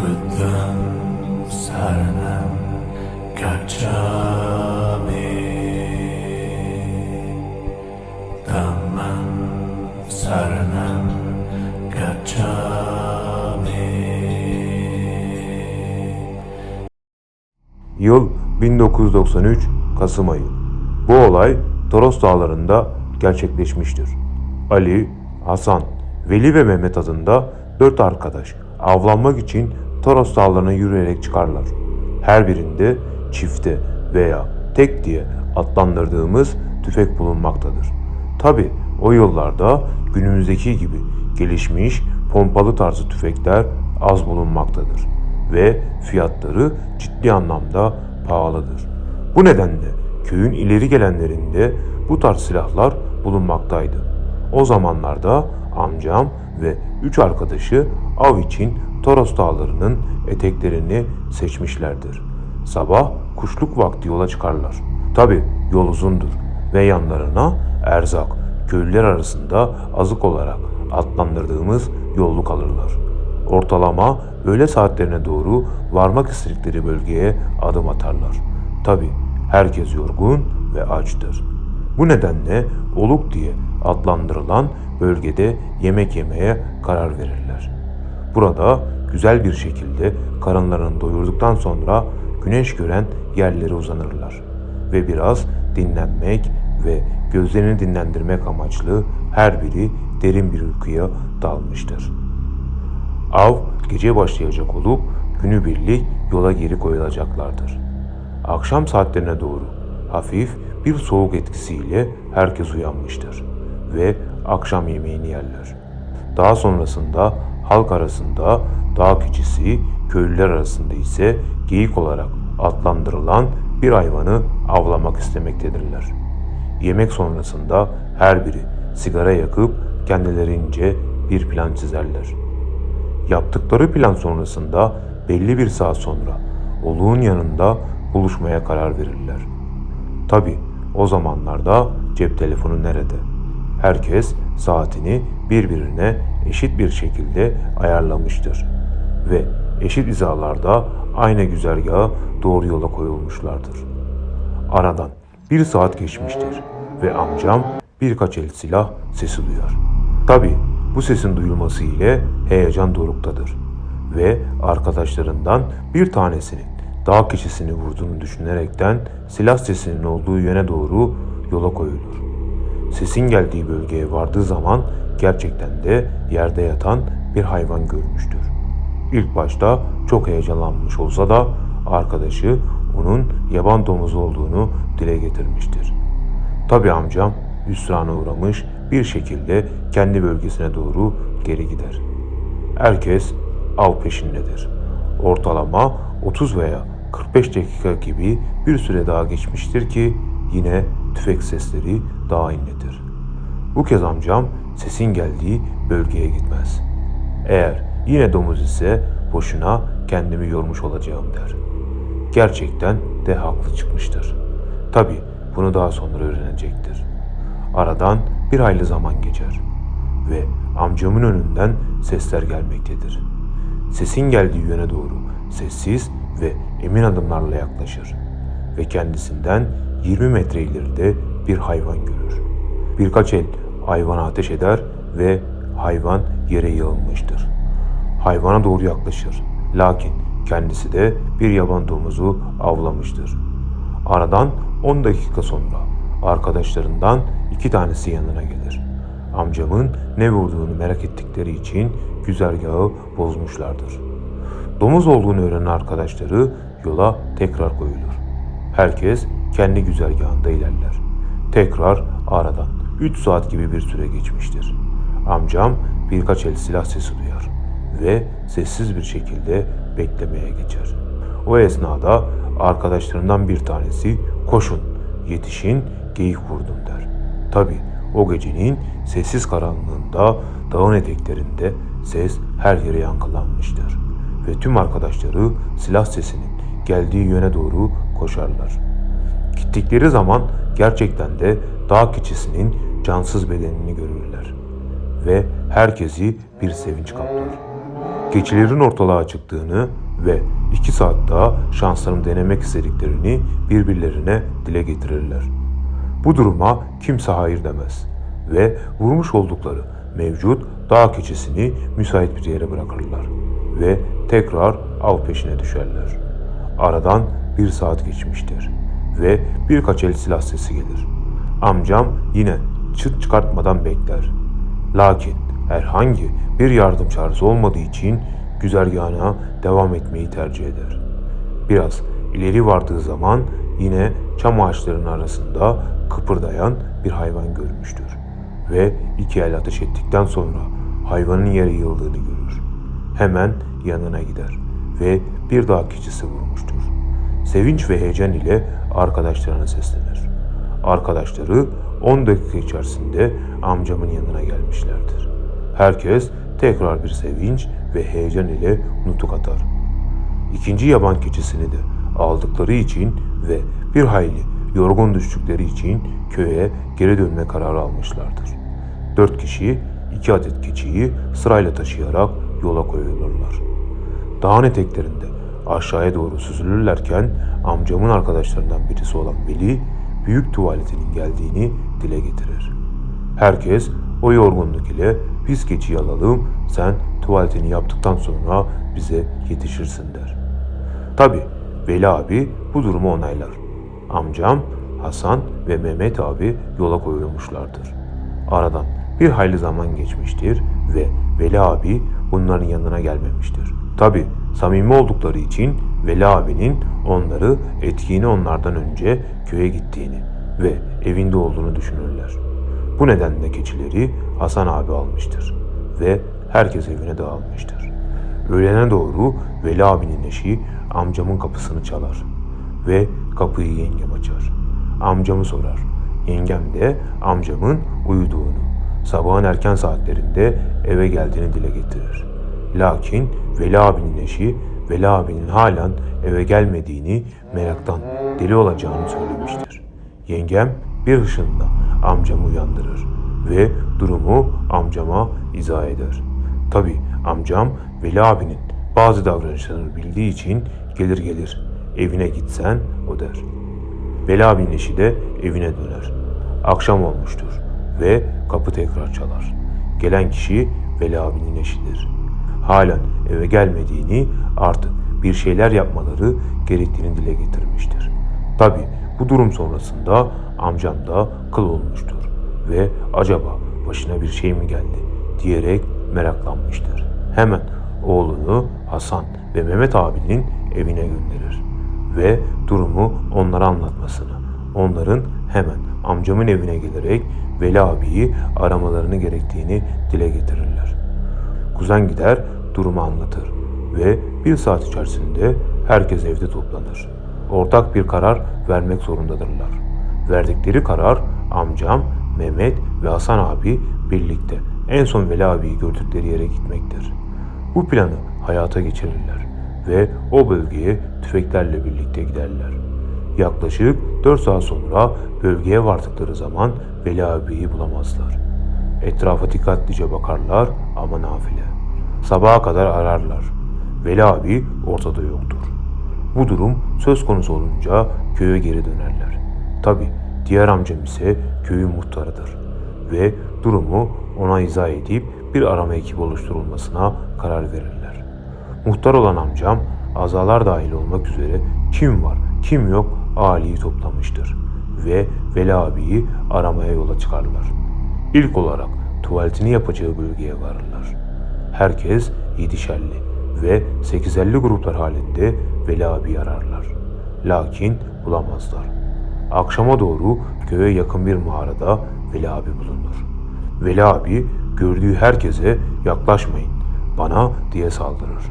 Gıdım sarnam gacchami Dhammam sarnam gacchami Yıl 1993 Kasım ayı. Bu olay Toros Dağları'nda gerçekleşmiştir. Ali, Hasan, Veli ve Mehmet adında dört arkadaş avlanmak için Toros Dağları'na yürüyerek çıkarlar. Her birinde çifte veya tek diye adlandırdığımız tüfek bulunmaktadır. Tabi o yıllarda günümüzdeki gibi gelişmiş pompalı tarzı tüfekler az bulunmaktadır ve fiyatları ciddi anlamda pahalıdır. Bu nedenle köyün ileri gelenlerinde bu tarz silahlar bulunmaktaydı. O zamanlarda amcam ve üç arkadaşı av için Toros dağlarının eteklerini seçmişlerdir. Sabah kuşluk vakti yola çıkarlar. Tabi yol uzundur ve yanlarına erzak, köylüler arasında azık olarak adlandırdığımız yolluk alırlar. Ortalama öğle saatlerine doğru varmak istedikleri bölgeye adım atarlar. Tabi herkes yorgun ve açtır. Bu nedenle oluk diye adlandırılan bölgede yemek yemeye karar verirler. Burada güzel bir şekilde karınlarını doyurduktan sonra güneş gören yerlere uzanırlar ve biraz dinlenmek ve gözlerini dinlendirmek amaçlı her biri derin bir uykuya dalmıştır. Av gece başlayacak olup günübirlik yola geri koyulacaklardır. Akşam saatlerine doğru hafif bir soğuk etkisiyle herkes uyanmıştır ve akşam yemeğini yerler. Daha sonrasında halk arasında dağ keçisi, köylüler arasında ise geyik olarak adlandırılan bir hayvanı avlamak istemektedirler. Yemek sonrasında her biri sigara yakıp kendilerince bir plan çizerler. Yaptıkları plan sonrasında belli bir saat sonra oluğun yanında buluşmaya karar verirler. Tabi o zamanlarda cep telefonu nerede? Herkes saatini birbirine eşit bir şekilde ayarlamıştır ve eşit hizalarda aynı güzergaha doğru yola koyulmuşlardır. Aradan bir saat geçmiştir ve amcam birkaç el silah sesi duyar. Tabi bu sesin duyulması ile heyecan doruktadır ve arkadaşlarından bir tanesinin dağ keçisini vurduğunu düşünerekten silah sesinin olduğu yöne doğru yola koyulur. Sesin geldiği bölgeye vardığı zaman gerçekten de yerde yatan bir hayvan görmüştür. İlk başta çok heyecanlanmış olsa da arkadaşı onun yaban domuzu olduğunu dile getirmiştir. Tabi amcam hüsrana uğramış bir şekilde kendi bölgesine doğru geri gider. Herkes av peşindedir. Ortalama 30 veya 45 dakika gibi bir süre daha geçmiştir ki yine tüfek sesleri daha inletir. Bu kez amcam sesin geldiği bölgeye gitmez. Eğer yine domuz ise boşuna kendimi yormuş olacağım der. Gerçekten de haklı çıkmıştır. Tabi bunu daha sonra öğrenecektir. Aradan bir hayli zaman geçer ve amcamın önünden sesler gelmektedir. Sesin geldiği yöne doğru sessiz ve emin adımlarla yaklaşır ve kendisinden 20 metre ileride bir hayvan görür. Birkaç el hayvana ateş eder ve hayvan yere yığılmıştır. Hayvana doğru yaklaşır. Lakin kendisi de bir yaban domuzu avlamıştır. Aradan 10 dakika sonra arkadaşlarından iki tanesi yanına gelir. Amcamın ne vurduğunu merak ettikleri için güzergahı bozmuşlardır. Domuz olduğunu öğrenen arkadaşları yola tekrar koyulur. Herkes kendi güzergahında ilerler. Tekrar aradan 3 saat gibi bir süre geçmiştir. Amcam birkaç el silah sesi duyar ve sessiz bir şekilde beklemeye geçer. O esnada arkadaşlarından bir tanesi koşun, yetişin, geyik vurdum der. Tabi o gecenin sessiz karanlığında dağın eteklerinde ses her yere yankılanmıştır. Ve tüm arkadaşları silah sesinin geldiği yöne doğru koşarlar. Gittikleri zaman gerçekten de dağ keçisinin cansız bedenini görürler. Ve herkesi bir sevinç kaplar. geçilerin ortalığa çıktığını ve iki saat daha şanslarını denemek istediklerini birbirlerine dile getirirler. Bu duruma kimse hayır demez ve vurmuş oldukları mevcut dağ keçisini müsait bir yere bırakırlar ve tekrar av peşine düşerler. Aradan bir saat geçmiştir ve birkaç el silah sesi gelir. Amcam yine çıt çıkartmadan bekler. Lakin herhangi bir yardım çağrısı olmadığı için güzergahına devam etmeyi tercih eder. Biraz ileri vardığı zaman yine çam ağaçlarının arasında kıpırdayan bir hayvan görmüştür. Ve iki el ateş ettikten sonra hayvanın yere yıldığını görür. Hemen yanına gider ve bir dağ keçisi vurmuştur. Sevinç ve heyecan ile arkadaşlarına seslenir. Arkadaşları 10 dakika içerisinde amcamın yanına gelmişlerdir. Herkes tekrar bir sevinç ve heyecan ile nutuk atar. İkinci yaban keçisini de aldıkları için ve bir hayli yorgun düştükleri için köye geri dönme kararı almışlardır. Dört kişi iki adet keçiyi sırayla taşıyarak yola koyulurlar. Dağın eteklerinde aşağıya doğru süzülürlerken amcamın arkadaşlarından birisi olan Veli büyük tuvaletinin geldiğini dile getirir. Herkes o yorgunluk ile biz keçiyi alalım sen tuvaletini yaptıktan sonra bize yetişirsin der. Tabi Veli abi bu durumu onaylar. Amcam, Hasan ve Mehmet abi yola koyulmuşlardır. Aradan bir hayli zaman geçmiştir ve Veli abi bunların yanına gelmemiştir. Tabi samimi oldukları için Veli abinin onları etkiğini onlardan önce köye gittiğini ve evinde olduğunu düşünürler. Bu nedenle keçileri Hasan abi almıştır ve herkes evine dağılmıştır. Öğlene doğru Veli abinin eşi amcamın kapısını çalar ve kapıyı yengem açar. Amcamı sorar. Yengem de amcamın uyuduğunu, sabahın erken saatlerinde eve geldiğini dile getirir. Lakin Veli abinin eşi Veli abinin halen eve gelmediğini meraktan deli olacağını söylemiştir. Yengem bir hışında amcamı uyandırır ve durumu amcama izah eder. Tabi amcam Veli abinin bazı davranışlarını bildiği için gelir gelir evine gitsen o der. Veli abinin eşi de evine döner. Akşam olmuştur ve kapı tekrar çalar. Gelen kişi Veli abinin eşidir. Halen eve gelmediğini artık bir şeyler yapmaları gerektiğini dile getirmiştir. Tabi bu durum sonrasında amcam da kıl olmuştur ve acaba başına bir şey mi geldi diyerek meraklanmıştır. Hemen oğlunu Hasan ve Mehmet abinin evine gönderir ve durumu onlara anlatmasını, onların hemen amcamın evine gelerek Veli abiyi aramalarını gerektiğini dile getirirler. Kuzen gider durumu anlatır ve bir saat içerisinde herkes evde toplanır. Ortak bir karar vermek zorundadırlar. Verdikleri karar amcam, Mehmet ve Hasan abi birlikte en son Veli abiyi gördükleri yere gitmektir. Bu planı hayata geçirirler ve o bölgeye tüfeklerle birlikte giderler. Yaklaşık 4 saat sonra bölgeye vardıkları zaman Veli abiyi bulamazlar. Etrafa dikkatlice bakarlar ama nafile. Sabaha kadar ararlar. Veli abi ortada yoktur. Bu durum söz konusu olunca köye geri dönerler. Tabi diğer amcam ise köyün muhtarıdır ve durumu ona izah edip bir arama ekibi oluşturulmasına karar verirler. Muhtar olan amcam azalar dahil olmak üzere kim var kim yok ahaliyi toplamıştır ve Veli abiyi aramaya yola çıkarlar. İlk olarak tuvaletini yapacağı bölgeye varırlar. Herkes yedişerli ve 850 gruplar halinde Veli ararlar. Lakin bulamazlar. Akşama doğru köye yakın bir mağarada Veli abi bulunur. Veli abi gördüğü herkese yaklaşmayın bana diye saldırır.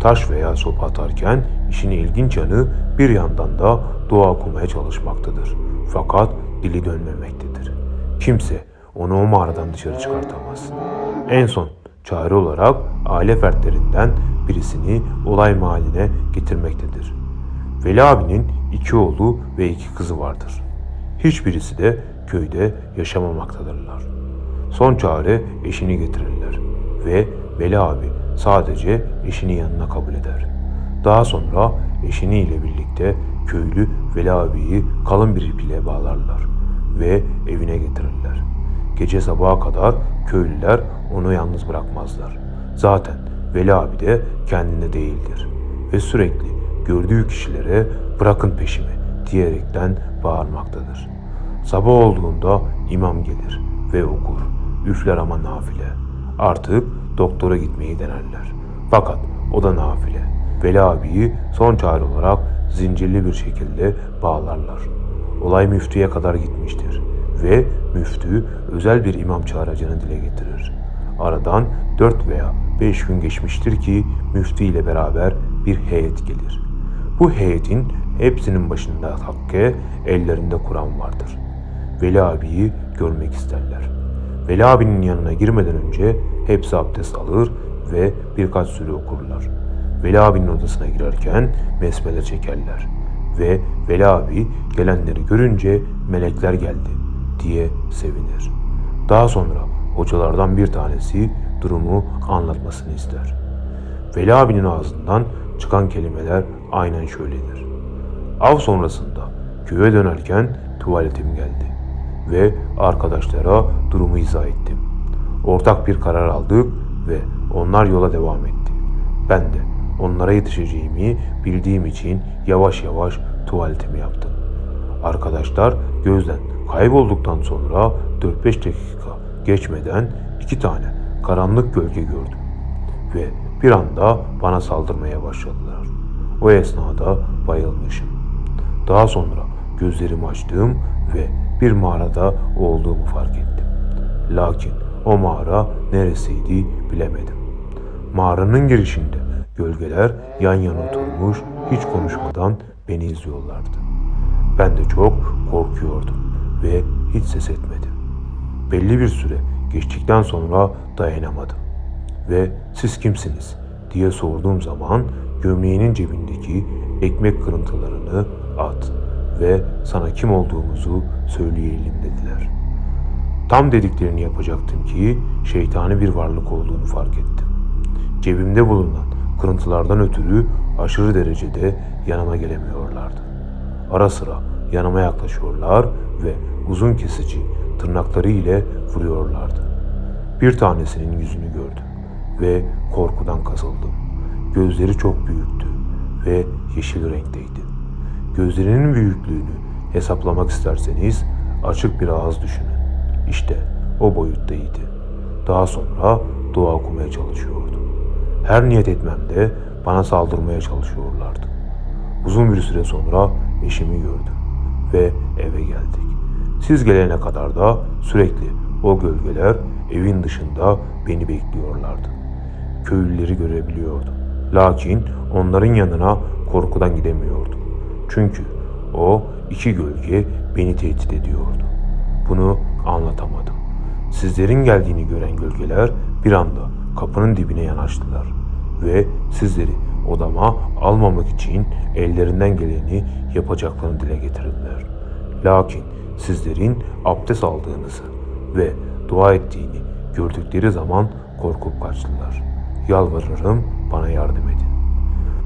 Taş veya sopa atarken işin ilginç yanı bir yandan da dua okumaya çalışmaktadır. Fakat dili dönmemektedir. Kimse onu o mağaradan dışarı çıkartamaz. En son çare olarak aile fertlerinden birisini olay mahalline getirmektedir. Veli abinin iki oğlu ve iki kızı vardır. Hiçbirisi de köyde yaşamamaktadırlar. Son çare eşini getirirler ve Veli abi sadece eşini yanına kabul eder. Daha sonra eşiniyle birlikte köylü Veli abiyi kalın bir iple bağlarlar ve evine getirirler. Gece sabaha kadar köylüler onu yalnız bırakmazlar. Zaten Veli abi de kendinde değildir ve sürekli gördüğü kişilere bırakın peşimi diyerekten bağırmaktadır. Sabah olduğunda imam gelir ve okur. Üfler ama nafile. Artık doktora gitmeyi denerler. Fakat o da nafile. Veli abiyi son çare olarak zincirli bir şekilde bağlarlar. Olay müftüye kadar gitmiştir ve müftü özel bir imam çağıracağını dile getirir. Aradan 4 veya 5 gün geçmiştir ki müftü ile beraber bir heyet gelir. Bu heyetin hepsinin başında hakke, ellerinde Kur'an vardır. Veli abiyi görmek isterler. Veli abinin yanına girmeden önce hepsi abdest alır ve birkaç sure okurlar. Veli abinin odasına girerken mesbele çekerler. Ve Veli abi gelenleri görünce melekler geldi diye sevinir. Daha sonra hocalardan bir tanesi durumu anlatmasını ister. Veli abinin ağzından çıkan kelimeler aynen şöyledir. Av sonrasında köye dönerken tuvaletim geldi ve arkadaşlara durumu izah ettim. Ortak bir karar aldık ve onlar yola devam etti. Ben de onlara yetişeceğimi bildiğim için yavaş yavaş tuvaletimi yaptım. Arkadaşlar gözden kaybolduktan sonra 4-5 dakika geçmeden iki tane karanlık gölge gördüm ve bir anda bana saldırmaya başladılar. O esnada bayılmışım. Daha sonra gözlerimi açtım ve bir mağarada olduğumu fark ettim. Lakin o mağara neresiydi bilemedim. Mağaranın girişinde gölgeler yan yana oturmuş hiç konuşmadan beni izliyorlardı. Ben de çok korkuyordum ve hiç ses etmedim. Belli bir süre geçtikten sonra dayanamadım ve siz kimsiniz diye sorduğum zaman gömleğinin cebindeki ekmek kırıntılarını at ve sana kim olduğumuzu söyleyelim dediler. Tam dediklerini yapacaktım ki şeytani bir varlık olduğunu fark ettim. Cebimde bulunan kırıntılardan ötürü aşırı derecede yanıma gelemiyorlardı. Ara sıra yanıma yaklaşıyorlar ve uzun kesici tırnakları ile vuruyorlardı. Bir tanesinin yüzünü gördüm ve korkudan kasıldım. Gözleri çok büyüktü ve yeşil renkteydi. Gözlerinin büyüklüğünü hesaplamak isterseniz açık bir ağız düşünün. İşte o boyuttaydı. Daha sonra dua okumaya çalışıyordu. Her niyet etmemde bana saldırmaya çalışıyorlardı. Uzun bir süre sonra eşimi gördüm ve. Siz gelene kadar da sürekli o gölgeler evin dışında beni bekliyorlardı. Köylüleri görebiliyordum. Lakin onların yanına korkudan gidemiyordum. Çünkü o iki gölge beni tehdit ediyordu. Bunu anlatamadım. Sizlerin geldiğini gören gölgeler bir anda kapının dibine yanaştılar ve sizleri odama almamak için ellerinden geleni yapacaklarını dile getirdiler. Lakin sizlerin abdest aldığınızı ve dua ettiğini gördükleri zaman korkup kaçtılar. Yalvarırım bana yardım edin.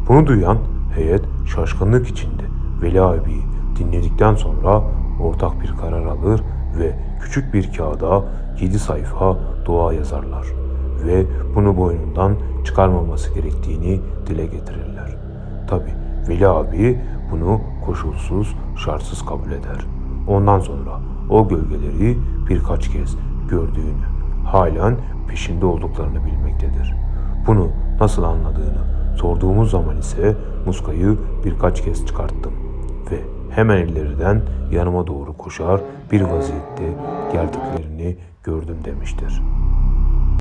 Bunu duyan heyet şaşkınlık içinde Veli abiyi dinledikten sonra ortak bir karar alır ve küçük bir kağıda 7 sayfa dua yazarlar ve bunu boynundan çıkarmaması gerektiğini dile getirirler. Tabi Veli abi bunu koşulsuz, şartsız kabul eder. Ondan sonra o gölgeleri birkaç kez gördüğünü, halen peşinde olduklarını bilmektedir. Bunu nasıl anladığını sorduğumuz zaman ise muskayı birkaç kez çıkarttım ve hemen ellerinden yanıma doğru koşar bir vaziyette geldiklerini gördüm demiştir.